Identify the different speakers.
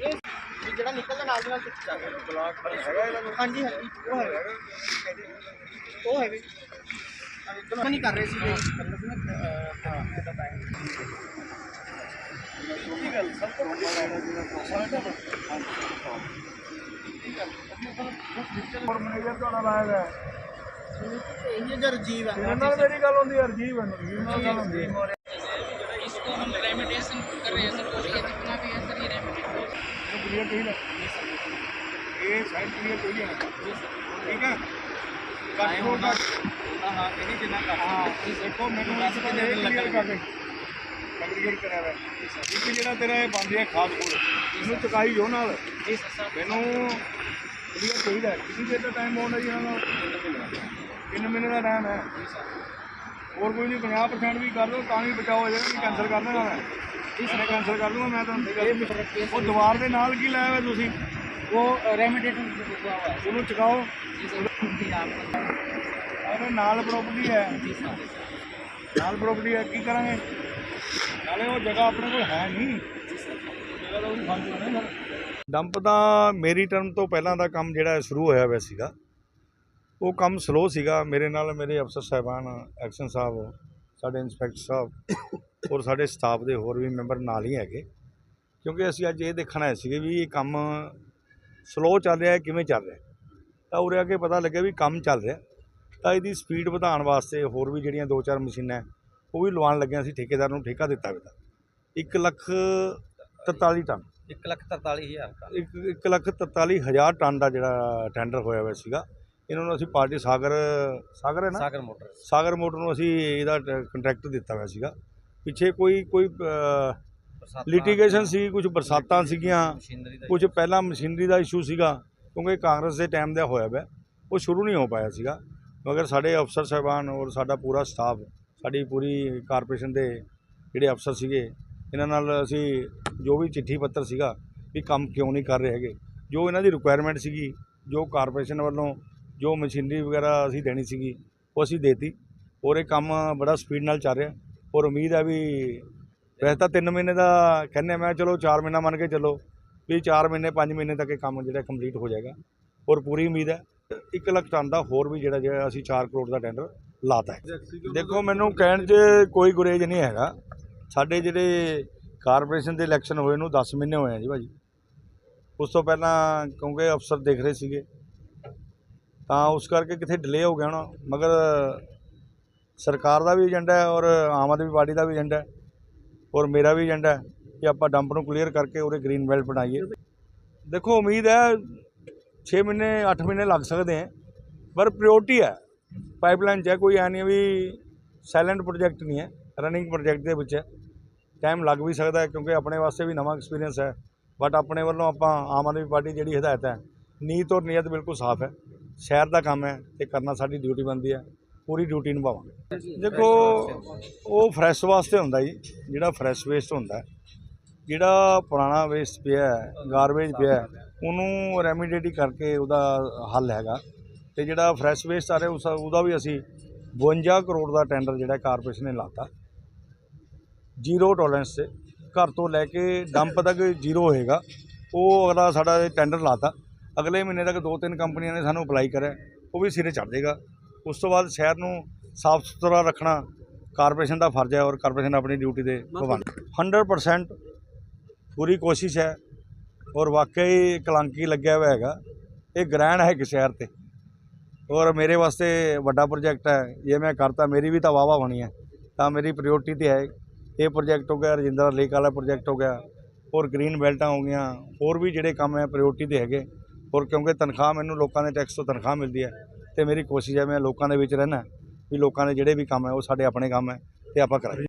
Speaker 1: ਇਹ ਜਿਹੜਾ ਨਿਕਲਦਾ ਨਾਲ ਦੀ ਨਾਲ ਸੁੱਕ ਜਾਂਦਾ। ਬਲਾਕ ਹੈਗਾ ਇਹਨਾਂ ਨੂੰ। ਹਾਂਜੀ ਹਾਂਜੀ ਉਹ ਹੈਗਾ। ਉਹ ਹੈਗਾ ਦੋਨੋਂ ਨਹੀਂ ਕਰ ਰਹੇ ਸੀ।
Speaker 2: ਹੋਰ ਮੈਨੇਜਰ ਤੁਹਾਡਾ ਲਾਇਆ ਹੈ
Speaker 1: ਇਹ ਜੋ ਰਜੀਵ
Speaker 2: ਇਹਨਾਂ
Speaker 1: ਹੈ
Speaker 2: ਨਾਲ ਮੇਰੀ ਗੱਲ ਹੁੰਦੀ ਹੈ ਰਜੀਵ ਹੈ। ਨਾਲ ਗੱਲ ਹੁੰਦੀ ਹੈ।
Speaker 3: इसको हम रेमिटेशन कर रहे हैं सर और ये जितना भी है सर ये रेमिटेशन
Speaker 2: ਕਲੀਅਰ ਚਾਹੀਦਾ ਇਹ ਸਾਈਡ ਕਲੀਅਰ ਚਾਹੀਦੀ ਹੈ ਠੀਕ ਹੈ ਕਾਇਮ ਹੋਣਾ ਹਾਂ ਹਾਂ ਇਹ ਨਹੀਂ ਜਿੰਨਾ ਕਰ ਹਾਂ ਦੇਖੋ ਮੈਨੂੰ ਇਸ ਤੇ ਕਲੀਅਰ ਕਰ ਦੇ ਕਲੀਅਰ ਕਰਿਆ ਹੋਇਆ ਇੱਕ ਜਿਹੜਾ ਤੇਰਾ ਇਹ ਬੰਦ ਹੈ ਖਾਦ ਕੋਲ ਇਹਨੂੰ ਚੁਕਾਈ ਜੋ ਨਾਲ
Speaker 1: ਜੀ ਸਰ
Speaker 2: ਮੈਨੂੰ ਕਲੀਅਰ ਚਾਹੀਦਾ ਹੈ। ਕਿੰਨੀ ਦੇਰ ਦਾ ਟਾਈਮ ਹੋਣਾ ਜੀ ਇਹਨਾਂ ਦਾ ਤਿੰਨ ਮਹੀਨੇ ਦਾ ਟਾਈਮ ਹੈ ਹੋਰ ਕੋਈ ਨਹੀਂ 50% ਵੀ ਕਰ ਦੋ ਤਾਂ ਵੀ ਬਚਾਓ ਹੋ ਜਾਏਗਾ ਕੈਂਸਲ ਕਰ ਦੇਣਾ ਇਸ ਨੇ ਕੈਂਸਲ ਕਰ ਦੂੰਗਾ ਮੈਂ ਤੁਹਾਨੂੰ ਉਹ ਦੀਵਾਰ ਦੇ ਨਾਲ ਕੀ ਲਾਇਆ ਹੋਇਆ ਤੁਸੀਂ?
Speaker 3: ਉਹ ਰੈਮੀਡੇਟਰ
Speaker 2: ਉਹਨੂੰ ਚਕਾਓ। ਅਰੇ ਨਾਲ ਪ੍ਰੋਪਰਟੀ ਹੈ। ਨਾਲ ਪ੍ਰੋਪਰਟੀ ਹੈ ਕੀ ਕਰਾਂਗੇ? ਨਾਲੇ ਉਹ ਜਗ੍ਹਾ ਆਪਣੇ ਕੋਲ ਹੈ ਨਹੀਂ। ਜਗ੍ਹਾ ਤਾਂ ਉਹ ਬੰਦ ਹੋਣਾ ਡੰਪ ਤਾਂ ਮੇਰੀ ਟਰਮ ਤੋਂ ਪਹਿਲਾਂ ਦਾ ਕੰਮ ਜਿਹੜਾ ਸ਼ੁਰੂ ਹੋਇਆ ਹੋਇਆ ਸੀਗਾ। ਉਹ ਕੰਮ ਸਲੋ ਸੀਗਾ। ਮੇਰੇ ਨਾਲ ਮੇਰੇ ਅਫਸਰ ਸਾਹਿਬਾਨ ਐਕਸ਼ਨ ਸਾਹਿਬ ਸਾਡੇ ਇੰਸਪੈਕਟਰ ਸਾਹਿਬ ਔਰ ਸਾਡੇ ਸਟਾਫ ਦੇ ਹੋਰ ਵੀ ਮੈਂਬਰ ਨਾਲ ਹੀ ਹੈਗੇ। ਕਿਉਂਕਿ ਅਸੀਂ ਅੱਜ ਇਹ ਦੇਖਣ ਆਏ ਸੀਗੇ ਵੀ ਇਹ ਕੰਮ ਸਲੋ ਚੱਲ ਰਿਹਾ ਹੈ ਕਿਵੇਂ ਚੱਲ ਰਿਹਾ। ਤਾਂ ਉਰੇ ਆ ਕੇ ਪਤਾ ਲੱਗਿਆ ਵੀ ਕੰਮ ਚੱਲ ਰਿਹਾ ਤਾਂ ਇਹਦੀ ਸਪੀਡ ਵਧਾਉਣ ਵਾਸਤੇ ਹੋਰ ਵੀ ਜਿਹੜੀਆਂ ਦੋ ਚਾਰ ਮਸ਼ੀਨਾਂ ਉਹ ਵੀ ਲਵਾਉਣ ਲੱਗਿਆ ਸੀ ਠੇਕੇਦਾਰ ਨੂੰ ਠੇਕਾ ਦਿੱਤਾ ਹੋਇਆ 1 ਲੱਖ 43 ਟਨ।
Speaker 1: ਇੱਕ ਲੱਖ ਤਰਤਾਲੀ ਹਜ਼ਾਰ ਦਾ
Speaker 2: ਇੱਕ ਇੱਕ ਲੱਖ 43 ਹਜ਼ਾਰ ਟਨ ਦਾ ਜਿਹੜਾ ਟੈਂਡਰ ਹੋਇਆ ਹੋਇਆ ਸੀਗਾ। ਇਹਨਾਂ ਨੂੰ ਅਸੀਂ ਪਾਰਟੀ ਸਾਗਰ ਸਾਗਰ ਹੈ ਨਾ?
Speaker 1: ਸਾਗਰ ਮੋਟਰ।
Speaker 2: ਸਾਗਰ ਮੋਟਰ ਨੂੰ ਅਸੀਂ ਇਹਦਾ ਕੰਟਰੈਕਟ ਦਿੱਤਾ ਹੋਇਆ ਸੀਗਾ। ਪਿੱਛੇ ਕੋਈ ਕੋਈ ਲਿਟੀਗੇਸ਼ਨ ਸੀ ਕੁਝ ਬਰਸਾਤਾਂ ਸੀਗੀਆਂ ਕੁਝ ਪਹਿਲਾਂ ਮਸ਼ੀਨਰੀ ਦਾ ਇਸ਼ੂ ਸੀਗਾ ਕਿਉਂਕਿ ਕਾਂਗਰਸ ਦੇ ਟਾਈਮ ਦਾ ਹੋਇਆ ਹੋਇਆ ਉਹ ਸ਼ੁਰੂ ਨਹੀਂ ਹੋ ਪਾਇਆ ਸੀਗਾ। ਮਗਰ ਸਾਡੇ ਅਫਸਰ ਸਾਹਿਬਾਨ ਔਰ ਸਾਡਾ ਪੂਰਾ ਸਟਾਫ ਸਾਡੀ ਪੂਰੀ ਕਾਰਪੋਰੇਸ਼ਨ ਦੇ ਜਿਹੜੇ ਅਫਸਰ ਸੀਗੇ ਇਹਨਾਂ ਨਾਲ ਅਸੀਂ ਜੋ ਵੀ ਚਿੱਠੀ ਪੱਤਰ ਸੀਗਾ ਵੀ ਕੰਮ ਕਿਉਂ ਨਹੀਂ ਕਰ ਰਹੇ ਹੈਗੇ ਜੋ ਇਹਨਾਂ ਦੀ ਰਿਕੁਆਇਰਮੈਂਟ ਸੀਗੀ ਜੋ ਕਾਰਪੋਰੇਸ਼ਨ ਵੱਲੋਂ ਜੋ ਮਸ਼ੀਨਰੀ ਵਗੈਰਾ ਅਸੀਂ ਦੇਣੀ ਸੀਗੀ, ਉਹ ਅਸੀਂ ਦੇਤੀ। ਔਰ ਇਹ ਕੰਮ ਬੜਾ ਸਪੀਡ ਨਾਲ ਚੱਲ ਰਿਹਾ। ਔਰ ਉਮੀਦ ਹੈ ਵੀ ਵੈਸੇ ਤਾਂ 3 ਮਹੀਨੇ ਦਾ ਕਹਿੰਦੇ ਮੈਂ, ਚਲੋ 4 ਮਹੀਨਾ ਮੰਨ ਕੇ ਚੱਲੋ, ਵੀ 4 ਮਹੀਨੇ 5 ਮਹੀਨੇ ਤੱਕ ਇਹ ਕੰਮ ਜਿਹੜਾ ਕੰਪਲੀਟ ਹੋ ਜਾਏਗਾ। ਔਰ ਪੂਰੀ ਉਮੀਦ ਹੈ 1 ਲੱਖ ਟਨ ਦਾ ਹੋਰ ਵੀ ਜਿਹੜਾ ਜਿਹੜਾ ਅਸੀਂ 4 ਕਰੋੜ ਦਾ ਟੈਂਡਰ ਲਾਤਾ ਹੈ। ਦੇਖੋ, ਮੈਨੂੰ ਕਹਿਣ 'ਚ ਕੋਈ ਗੁਰੇਜ ਨਹੀਂ ਹੈਗਾ। ਸਾਡੇ ਜਿਹੜੇ ਕਾਰਪੋਰੇਸ਼ਨ ਦੇ ਇਲੈਕਸ਼ਨ ਹੋਏ ਨੂੰ 10 ਮਹੀਨੇ ਹੋਏ ਆ ਜੀ ਭਾਜੀ। ਉਸ ਤੋਂ ਪਹਿਲਾਂ ਕਿਉਂਕਿ ਅਫਸਰ ਦੇਖ ਰਹੇ ਸੀਗੇ। ਤਾਂ ਉਸ ਕਰਕੇ ਕਿਥੇ ਡਿਲੇ ਹੋ ਗਿਆ ਹੋਣਾ। ਮਗਰ ਸਰਕਾਰ ਦਾ ਵੀ ਏਜੰਡਾ ਹੈ ਔਰ ਆਮ ਆਦਮੀ ਪਾਰਟੀ ਦਾ ਵੀ ਏਜੰਡਾ ਹੈ। ਔਰ ਮੇਰਾ ਵੀ ਏਜੰਡਾ ਹੈ ਕਿ ਆਪਾਂ ਡੰਪ ਨੂੰ ਕਲੀਅਰ ਕਰਕੇ ਉਹਦੇ ਗ੍ਰੀਨ ਬੈਲਟ ਬਣਾਈਏ। ਦੇਖੋ, ਉਮੀਦ ਹੈ 6 ਮਹੀਨੇ 8 ਮਹੀਨੇ ਲੱਗ ਸਕਦੇ ਹੈ, ਪਰ ਪ੍ਰਾਇੋਰਟੀ ਹੈ। ਪਾਈਪਲਾਈਨ 'ਚ ਹੈ, ਕੋਈ ਐ ਨਹੀਂ ਵੀ ਸਾਇਲੈਂਟ ਪ੍ਰੋਜੈਕਟ ਨਹੀਂ ਹੈ ਰਨਿੰਗ ਪ੍ਰੋਜੈਕਟ ਦੇ ਵਿੱਚ। ਟਾਈਮ ਲੱਗ ਵੀ ਸਕਦਾ ਹੈ, ਕਿਉਂਕਿ ਆਪਣੇ ਵਾਸਤੇ ਵੀ ਨਵਾਂ ਐਕਸਪੀਰੀਅੰਸ ਹੈ। ਬਟ ਆਪਣੇ ਵੱਲੋਂ ਆਪਾਂ ਆਮ ਆਦਮੀ ਪਾਰਟੀ ਜਿਹੜੀ ਹਦਾਇਤ ਹੈ, ਨੀਤ ਔਰ ਨੀਅਤ ਬਿਲਕੁਲ ਸਾਫ਼ ਹੈ। ਸ਼ਹਿਰ ਦਾ ਕੰਮ ਹੈ ਤੇ ਕਰਨਾ ਸਾਡੀ ਡਿਊਟੀ ਬਣਦੀ ਹੈ ਪੂਰੀ ਡਿਊਟੀ ਨਿਭਾਵਾਂਗੇ। ਦੇਖੋ ਉਹ ਫਰੈਸ਼ ਵਾਸਤੇ ਹੁੰਦਾ ਜੀ ਜਿਹੜਾ ਫਰੈਸ਼ ਵੇਸਟ ਹੁੰਦਾ ਜਿਹੜਾ ਪੁਰਾਣਾ ਵੇਸਟ ਪਿਆ ਹੈ ਗਾਰਬੇਜ ਪਿਆ ਹੈ, ਉਹਨੂੰ ਰੈਮੀਡੇਟੀ ਕਰਕੇ ਉਹਦਾ ਹੱਲ ਹੈਗਾ। ਤੇ ਜਿਹੜਾ ਫਰੈਸ਼ ਵੇਸਟ ਆ ਰਿਹਾ ਉਸ ਉਹਦਾ ਵੀ ਅਸੀਂ 52 ਕਰੋੜ ਦਾ ਟੈਂਡਰ ਜਿਹੜਾ ਕਾਰਪੋਰੇਸ਼ਨ ਨੇ ਲਾਤਾ। ਜ਼ੀਰੋ ਟੋਲਰੈਂਸ ਤੇ ਘਰ ਤੋਂ ਲੈ ਕੇ ਡੰਪ ਤੱਕ ਜ਼ੀਰੋ ਹੋਏਗਾ। ਉਹ ਅਗਲਾ ਸਾਡਾ ਟੈਂਡਰ ਲਾਤਾ। ਅਗਲੇ ਮਹੀਨੇ ਤੱਕ ਦੋ ਤਿੰਨ ਕੰਪਨੀਆਂ ਨੇ ਸਾਨੂੰ ਅਪਲਾਈ ਕਰਿਆ ਉਹ ਵੀ ਸਿਰੇ ਚੜ ਜਾਏਗਾ। ਉਸ ਤੋਂ ਬਾਅਦ ਸ਼ਹਿਰ ਨੂੰ ਸਾਫ਼ ਸੁਥਰਾ ਰੱਖਣਾ ਕਾਰਪੋਰੇਸ਼ਨ ਦਾ ਫਰਜ਼ ਹੈ ਔਰ ਕਾਰਪੋਰੇਸ਼ਨ ਆਪਣੀ ਡਿਊਟੀ ਦੇ ਨਿਭਾਉਂਦੀ 100% ਪੂਰੀ ਕੋਸ਼ਿਸ਼ ਹੈ ਔਰ ਵਾਕਈ ਕਲੰਕੀ ਲੱਗਿਆ ਹੋਇਆ ਹੈਗਾ। ਇਹ ਗ੍ਰਹਿਣ ਹੈ ਇੱਕ ਸ਼ਹਿਰ ਤੇ। ਔਰ ਮੇਰੇ ਵਾਸਤੇ ਵੱਡਾ ਪ੍ਰੋਜੈਕਟ ਹੈ। ਜੇ ਮੈਂ ਕਰਤਾ ਮੇਰੀ ਵੀ ਤਾਂ ਵਾਵਾ ਹੋਣੀ ਹੈ। ਤਾਂ ਮੇਰੀ ਪ੍ਰਾਇੋਰਟੀ ਤੇ ਹੈ। ਇਹ ਪ੍ਰੋਜੈਕਟ ਹੋ ਗਿਆ ਰਜਿੰਦਰਾ ਲੇਕ ਵਾਲਾ ਪ੍ਰੋਜੈਕਟ ਹੋ ਗਿਆ। ਔਰ ਗ੍ਰੀਨ ਬੈਲਟਾਂ ਹੋ ਗਈਆਂ। ਹੋਰ ਵੀ ਜਿਹੜੇ ਕੰਮ ਹੈ ਪ੍ਰਾਇੋਰਟੀ ਤੇ ਹੈਗੇ। ਔਰ ਕਿਉਂਕਿ ਤਨਖਾਹ ਮੈਨੂੰ ਲੋਕਾਂ ਦੇ ਟੈਕਸ ਤੋਂ ਤਨਖਾਹ ਮਿਲਦੀ ਹੈ ਤੇ ਮੇਰੀ ਕੋਸ਼ਿਸ਼ ਹੈ ਮੈਂ ਲੋਕਾਂ ਦੇ ਵਿੱਚ ਰਹਿਣਾ ਵੀ ਲੋਕਾਂ ਦੇ ਜਿਹੜੇ ਵੀ ਕੰਮ ਹੈ ਉਹ ਸਾਡੇ ਆਪਣੇ ਕੰਮ ਹੈ ਤੇ ਆਪਾਂ ਕਰਾਂਗੇ